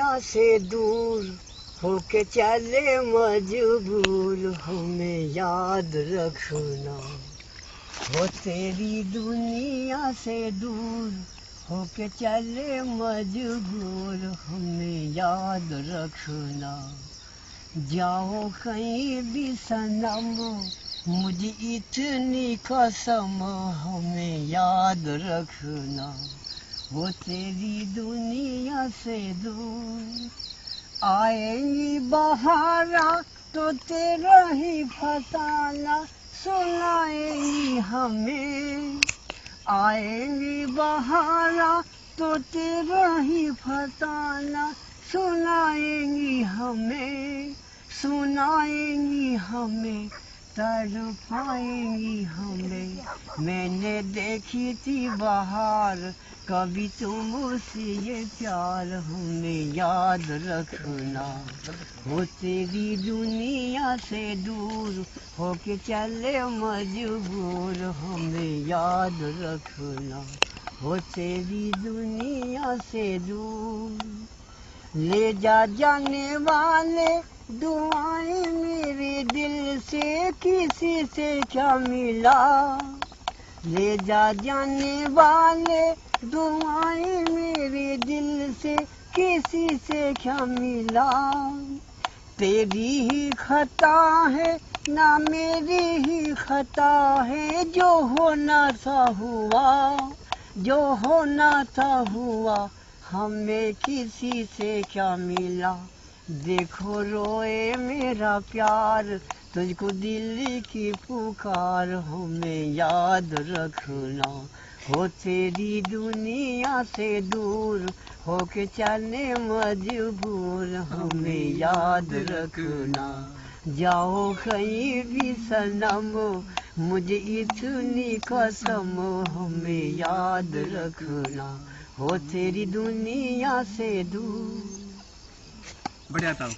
दुनिया से दूर होके चले मजबूर, हमें याद रखना। हो तेरी दुनिया से दूर होके चले मजबूर, हमें याद रखना। जाओ कहीं भी सनम, मुझे इतनी कसम, हमें याद रखना। वो तेरी दुनिया से दूर आएँगी बहारा तो तेरा ही फसाना सुनाएँगी हमें। आएँगी बहारा तो तेरा ही फसाना सुनाएँगी हमें सुनाएँगी हमें। तड़पाएँगी हमें मैंने देखी थी बाहर, कभी तुम उसे ये प्यार हमें याद रखना। वो तेरी दुनिया से दूर होके चले मजबूर हमें याद रखना। वो तेरी दुनिया से दूर, ले जा जाने वाले दुआएँ दिल से किसी से क्या मिला? ले जा जाने वाले दुआएँ मेरे दिल से किसी से क्या मिला? तेरी ही खता है ना मेरी ही खता है, जो होना था हुआ, जो होना था हुआ, हमें किसी से क्या मिला? देखो रोए मेरा प्यार, तुझको दिल्ली की पुकार, हमें याद रखना। हो तेरी दुनिया से दूर हो के चलने मजबूर, हमें याद रखना। जाओ कहीं भी सनम, मुझे इतनी कसम, हमें याद रखना। हो तेरी दुनिया से दूर। बढ़िया था